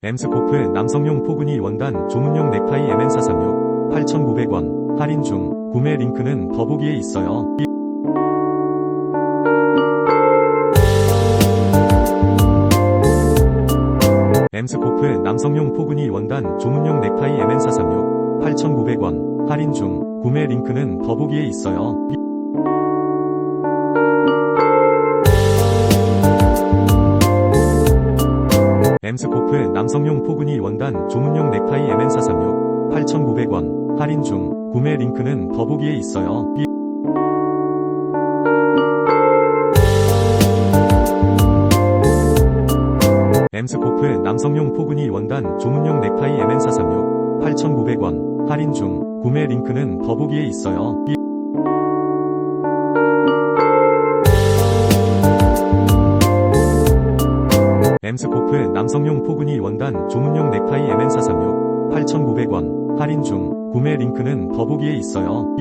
엠스코프 남성용 포근이 원단 조문용 넥타이 MN436 8,900원 할인 중 구매 링크는 더보기에 있어요. 엠스코프 남성용 포근이 원단 조문용 넥타이 MN436 8,900원 할인 중 구매 링크는 더보기에 있어요. 엠스코프 남성용 포근이 원단 조문용 넥타이 MN436 8,900원 할인 중 구매 링크는 더보기에 있어요. 엠스코프 남성용 포근이 원단 조문용 넥타이 MN436 8,900원 할인 중 구매 링크는 더보기에 있어요. 엠스코프 남성용 포근이 원단 조문용 넥타이 MN436 8,900원 할인 중 구매 링크는 더보기에 있어요.